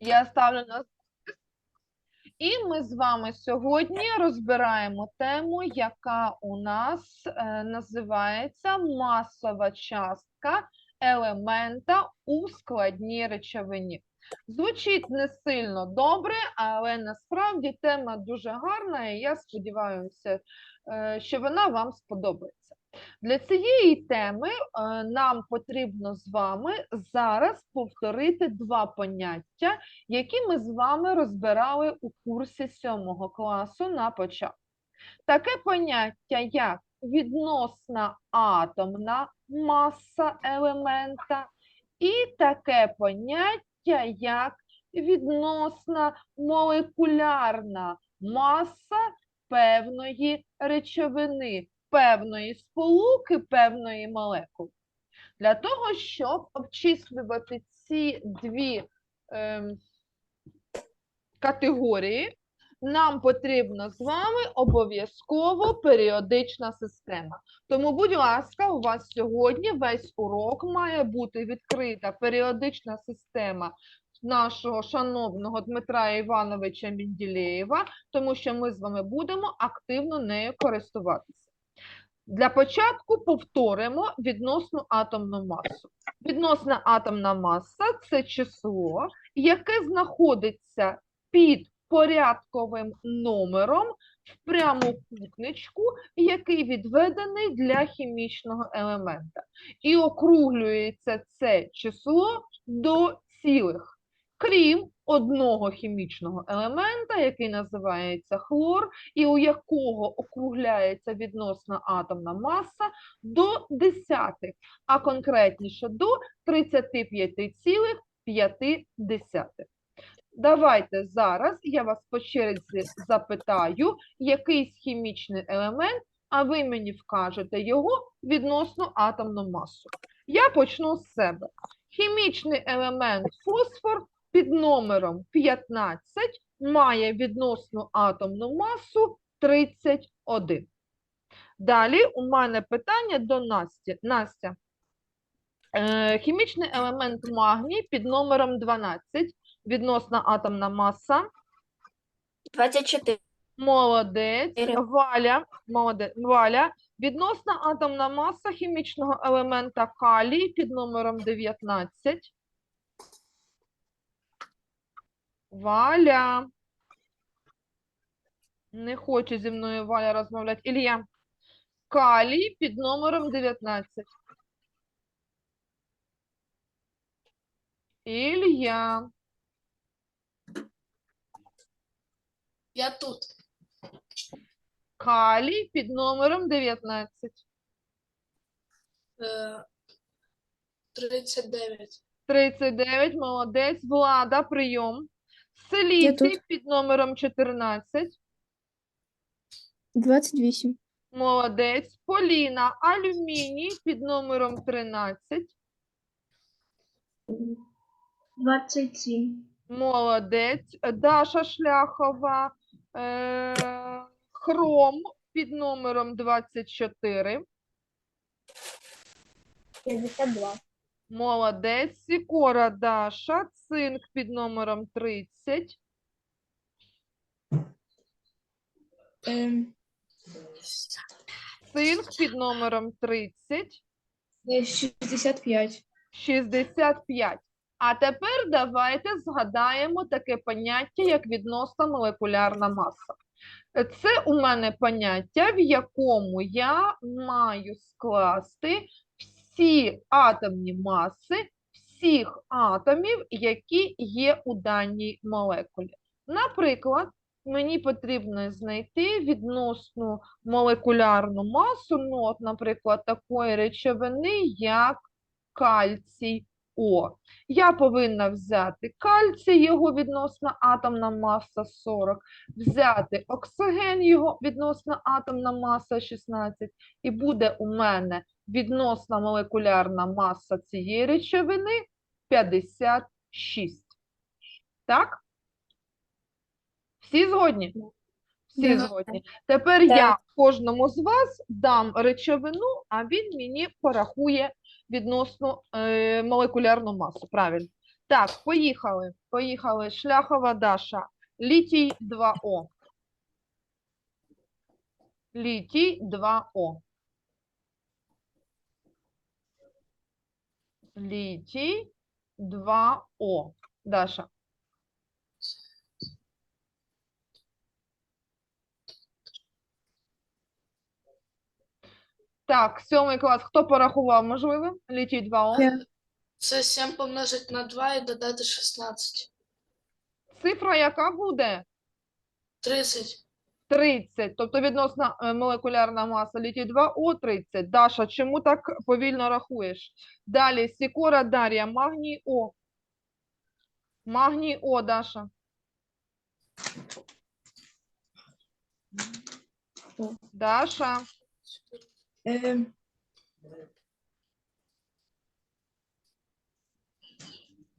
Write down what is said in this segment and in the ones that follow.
Я ставлю на і ми з вами сьогодні розбираємо тему, яка у нас е, називається масова частка елемента у складній речовині. Звучить не сильно добре, але насправді тема дуже гарна, і я сподіваюся, е, що вона вам сподобається. Для цієї теми е, нам потрібно з вами зараз повторити два поняття, які ми з вами розбирали у курсі 7 класу на початку. Таке поняття, як відносна атомна маса елемента, і таке поняття, як відносна молекулярна маса певної речовини, певної сполуки, певної молекули. Для того, щоб обчислювати ці дві ем, категорії, нам потрібно з вами обов'язково періодична система. Тому, будь ласка, у вас сьогодні весь урок має бути відкрита періодична система нашого шановного Дмитра Івановича Мінділеєва, тому що ми з вами будемо активно нею користуватися. Для початку повторимо відносну атомну масу. Відносна атомна маса це число, яке знаходиться під порядковим номером в прямокутничку, який відведений для хімічного елемента. І округлюється це число до цілих. Крім одного хімічного елемента, який називається хлор, і у якого округляється відносна атомна маса до десятих, а конкретніше до 35,5. Давайте зараз я вас по черзі запитаю якийсь хімічний елемент, а ви мені вкажете його відносно атомну масу. Я почну з себе. Хімічний елемент фосфор під номером 15 має відносну атомну масу 31. Далі у мене питання до Насті. Настя. Е, хімічний елемент магній під номером 12, відносна атомна маса. 24. Молодець. Валя, молодець. Валя. Відносна атомна маса хімічного елемента калій під номером 19. Валя. Не хоче зі мною Валя розмовляти. Ілля. Калій під номером 19. Ілля. Я тут. Калій під номером 19. Е, 39. 39, молодець. Влада, прийом. Селіцій тут. під номером 14. 28. Молодець. Поліна, алюміній під номером 13. 27. Молодець. Даша Шляхова. Е, хром під номером 24. 52. Молодець. Сікора Даша. Цинк під номером 30. Ем, Цинк під номером 30. е, 65. 65. А тепер давайте згадаємо таке поняття, як відносна молекулярна маса. Е, Це у мене поняття, в якому я маю скласти всі атомні маси всіх атомів, які є у даній молекулі. Наприклад, мені потрібно знайти відносну молекулярну масу, ну, от, наприклад, такої речовини, як кальцій О. Я повинна взяти кальцій, його відносна атомна маса 40, взяти оксиген, його відносна атомна маса 16, і буде у мене відносна молекулярна маса цієї речовини 56. Так? Всі згодні? Всі згодні. Тепер я кожному з вас дам речовину, а він мені порахує відносно е, молекулярну масу. Правильно. Так, поїхали. Поїхали. Шляхова Даша. Літій 2О. Літій 2О. Літій 2О. Даша. Так, сьомий клас. Хто порахував, можливо? Літій 2О. Я. Це 7 помножити на 2 і додати 16. Цифра яка буде? 30. 30, тобто відносна е, молекулярна маса літій 2О 30. Даша, чому так повільно рахуєш? Далі Сікора Дар'я, магній О. Магній О, Даша. Даша. Ем,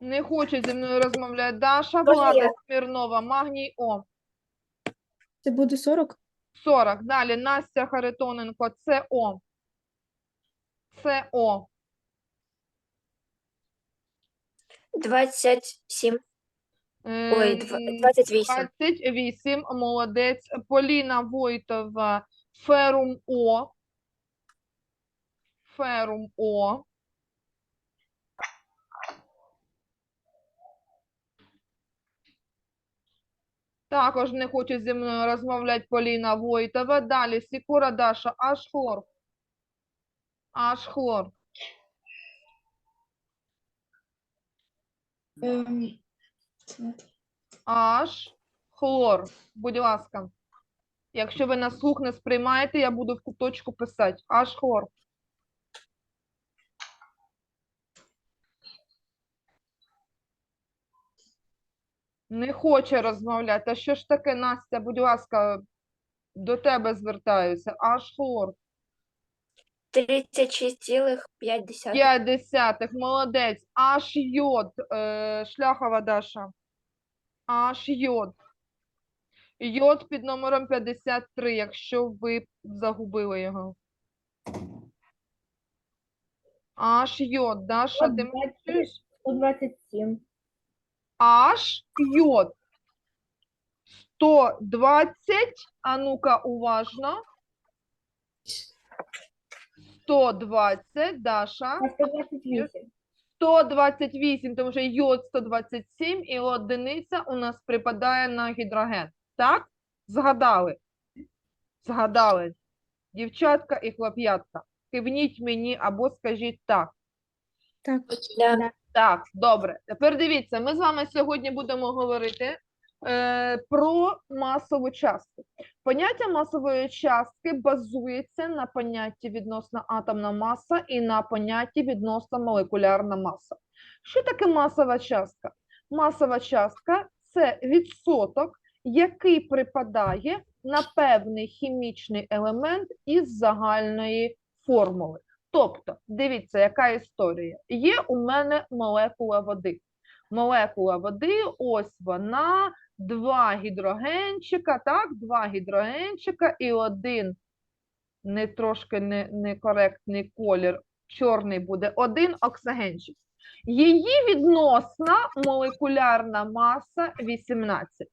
Не хоче зі мною розмовляти. Даша, Влада я? Смірнова, магній О. Це буде 40? 40. Далі Настя Харитоненко, СО. СО. 27. Ой, Ем, дв- 28. 28, молодець. Поліна Войтова, Ферум О. Ферум О. Також не хоче зі мною розмовляти Поліна Войтова. Далі Сікора Даша. Аж хлор. Ем, Аж хлор. Будь ласка. Якщо ви на слух не сприймаєте, я буду в куточку писати. Аж хлор. Не хоче розмовляти. А що ж таке, Настя, будь ласка, до тебе звертаюся. Аж хлор. 36,5. 5 десятих, молодець. Аж йод, е, шляхова Даша. Аж йод. Йод під номером 53, якщо ви загубили його. Аж йод, Даша, ти мене чуєш? 127. Аж йод. 120, а ну-ка, уважно. 120, Даша. 128. 128, тому що йод 127 і одиниця у нас припадає на гідроген. Так? Згадали? Згадали. Дівчатка і хлоп'ятка. Кивніть мені або скажіть так. Так. Да. Так, добре. Тепер дивіться, ми з вами сьогодні будемо говорити е, про масову частку. Поняття масової частки базується на понятті відносна атомна маса і на понятті відносна молекулярна маса. Що таке масова частка? Масова частка це відсоток, який припадає на певний хімічний елемент із загальної формули. Тобто, дивіться, яка історія. Є у мене молекула води. Молекула води, ось вона, два гідрогенчика, так, два гідрогенчика і один не трошки не, некоректний колір, чорний буде, один оксигенчик. Її відносна молекулярна маса 18.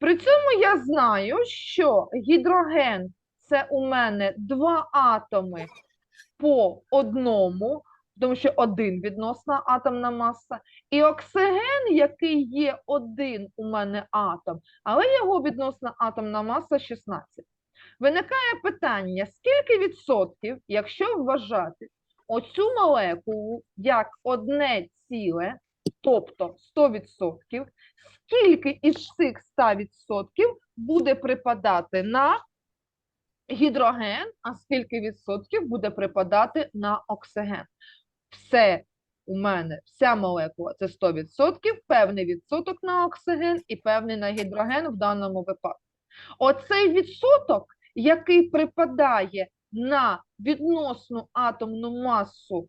При цьому я знаю, що гідроген це у мене два атоми по одному, тому що один відносна атомна маса, і оксиген, який є один у мене атом, але його відносна атомна маса 16. Виникає питання, скільки відсотків, якщо вважати оцю молекулу як одне ціле, тобто 100%, скільки із цих 100% буде припадати на гідроген, а скільки відсотків буде припадати на оксиген. Все у мене, вся молекула це 100%, певний відсоток на оксиген і певний на гідроген в даному випадку. Оцей відсоток, який припадає на відносну атомну масу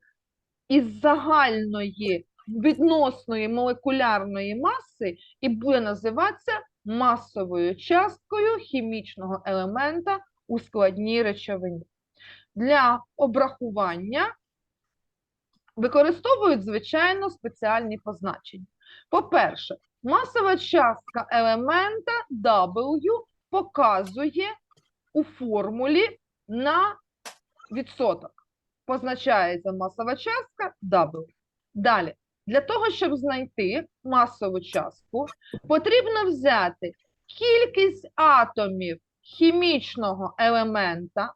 із загальної відносної молекулярної маси і буде називатися масовою часткою хімічного елемента у складній речовині. Для обрахування використовують, звичайно, спеціальні позначення. По-перше, масова частка елемента W показує у формулі на відсоток. Позначається масова частка W. Далі, для того, щоб знайти масову частку, потрібно взяти кількість атомів хімічного елемента,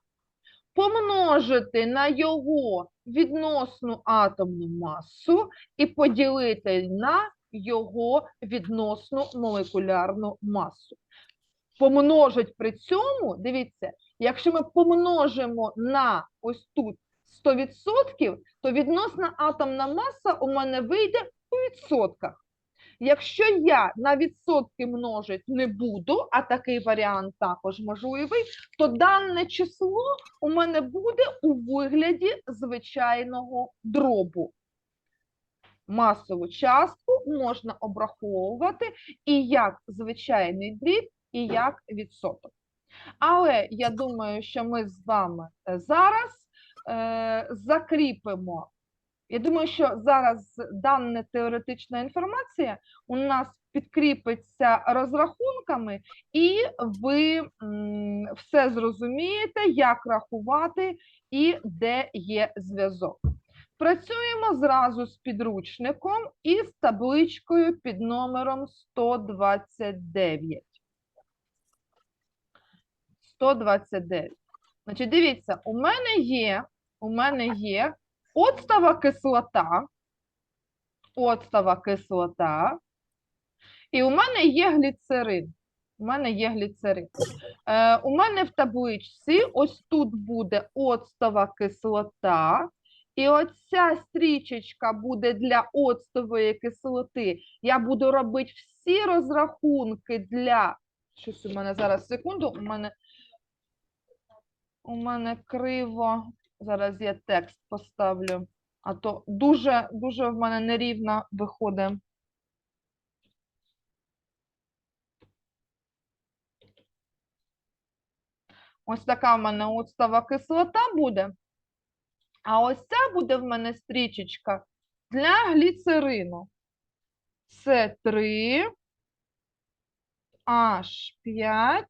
помножити на його відносну атомну масу і поділити на його відносну молекулярну масу. Помножить при цьому, дивіться, якщо ми помножимо на ось тут 100%, то відносна атомна маса у мене вийде у відсотках. Якщо я на відсотки множити не буду, а такий варіант також можливий, то дане число у мене буде у вигляді звичайного дробу. Масову частку можна обраховувати і як звичайний дріб, і як відсоток. Але я думаю, що ми з вами е, зараз е, закріпимо. Я думаю, що зараз дана теоретична інформація у нас підкріпиться розрахунками, і ви все зрозумієте, як рахувати і де є зв'язок. Працюємо зразу з підручником і з табличкою під номером 129. 129. Значить, дивіться, у мене є, у мене є оцтова кислота, оцтова кислота, і у мене є гліцерин. У мене є гліцерин. Е, у мене в табличці ось тут буде оцтова кислота, і оця стрічечка буде для оцтової кислоти. Я буду робити всі розрахунки для. Щось у мене зараз секунду. У мене, у мене криво. Зараз я текст поставлю, а то дуже, дуже в мене нерівно виходить. Ось така в мене оцтова кислота буде. А ось ця буде в мене стрічечка для гліцерину. С3, H5,